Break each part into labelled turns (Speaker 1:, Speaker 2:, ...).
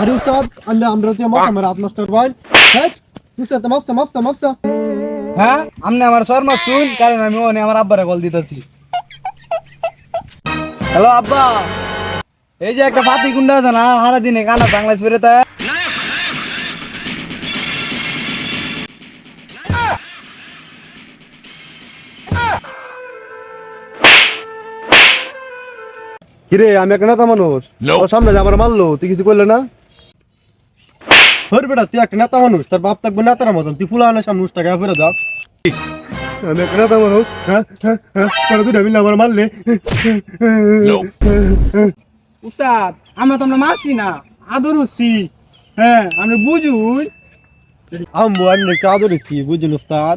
Speaker 1: আরে উস্তাদ আমি আমরা তো মাছ আমার রাত নষ্ট ভাই হ্যাঁ উস্তাদ মাপসা মাপসা মাপসা।
Speaker 2: হ্যাঁ আমনে আমার শর্মা শুন কারণ আমি ওনে আমার আব্বারে কল দিতেছি। হ্যালো আব্বা। এই যে একটা ফাতি গুন্ডা আছে না সারা দিনে কানা বাংলাদেশ ফিরে তা
Speaker 1: কিরে আমি একটা নেতা মানুষ। ওর সামনে যে আমার মারলো তুই কিছু করলে না? হর বেটা তুই একটা নেতা মানুষ তোর বাপ থাকবে নেতার মতন তুই ফুলা আনার সামনে টাকা যাস আমি একটা নেতা মানুষ হ্যাঁ হ্যাঁ হ্যাঁ তোরা দুটা মিলে আমার মারলে।
Speaker 2: উস্তাদ আমরা তো আমরা না হ্যাঁ আমি বুঝুই।
Speaker 1: আম্বু আনলে একটু আদরেছি বুঝুন উস্তাদ।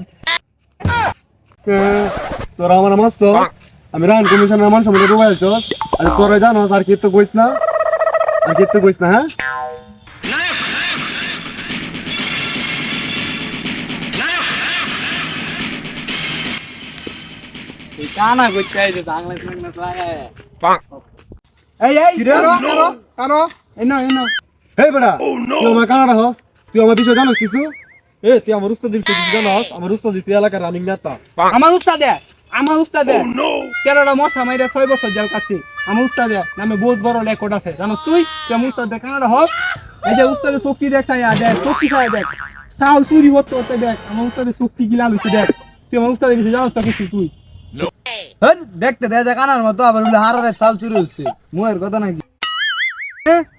Speaker 1: তোরা আমার মারছ আমি রান কমিশনের মানুষ আমাকে ডুবাই আর তোরা জানো আর কি তো কইস না। আর কি তো কইস না হ্যাঁ?
Speaker 2: কানা করতে লাগায় এই এই
Speaker 1: কিরে?
Speaker 2: কারও কারও
Speaker 1: হে তুই আমার কানাডা হস তুই আমার বিষয় জানো কিছু? এ তুই আমার উস্তাদ বিষয় কিছু আমার উস্তাদ দিছি এলাকার রানিং নেতা।
Speaker 2: আমার উস্তাদে আমার উস্তাদে। তেরোটা মশা মাইরে ছয় বছর জেল কাটছি আমার উস্তাদে নামে বহুত বড় রেকর্ড আছে। জানো তুই? তুই আমার উস্তাদ দেখ কানাডা হস? এই যে উস্তাদে চক্কি দেখ চাই দেখ চক্কি চাই দেখ। চাউল চুরি হতে হতে দেখ। আমার উস্তাদে চক্কি গিলা দেখ। তুই আমার উস্তাদে কিছু জানোস তো কিছু তুই? দেখতে দে যে কানার মতো আবার বলে হারারে চাল চুরি হচ্ছে। মুয়ের কথা নাকি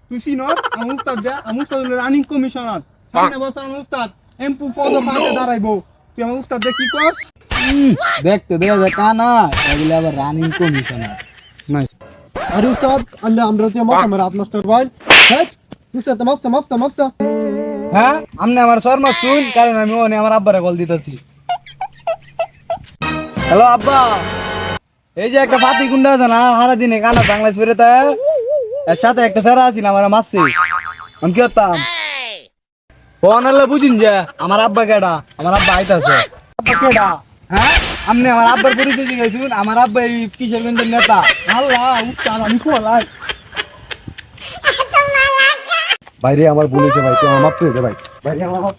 Speaker 2: তুই চিনস আমার উস্তাদ দে আমার উস্তাদ রানিং কমিশনার সামনে বছর আমার উস্তাদ এমপু পদ পাতে দাঁড়াইবো। তুই আমার উস্তাদ দে কি কস? দেখতে দেখা যায় কানা এগুলো আবার রানিং কমিশনার নাই
Speaker 1: আরে উস্তাদ আমি আমরা তো মাছ আমার রাত নষ্ট ভাই হ্যাঁ উস্তাদ মাপসা মাপসা মাপসা।
Speaker 2: হ্যাঁ আমনে আমার শর্মা শুন কারণ আমি ওনে আমার আব্বারে কল দিতেছি। হ্যালো আব্বা। এই যে একটা পাতি গুন্ডা আছে না সারা দিনে কানা বাংলাদেশ ফিরে তা এর সাথে একটা ফেরা আছিল আমার মারছে আমি কি করতাম? ফোন হলে বুঝুন যে আমার আব্বা কেডা? আমার আব্বা আইতাছে। আব্বা কেডা? হ্যাঁ? আপনি আমার আব্বার পরিচয় জিজ্ঞাসুন আমার আব্বা এই কিশোরগঞ্জের নেতা? আল্লাহ উত্তাল আমি খোলাই
Speaker 1: বাইরে আমার বলেছে ভাই তুই আমার মাপ ভাই।
Speaker 2: বাইরে আমার বাপ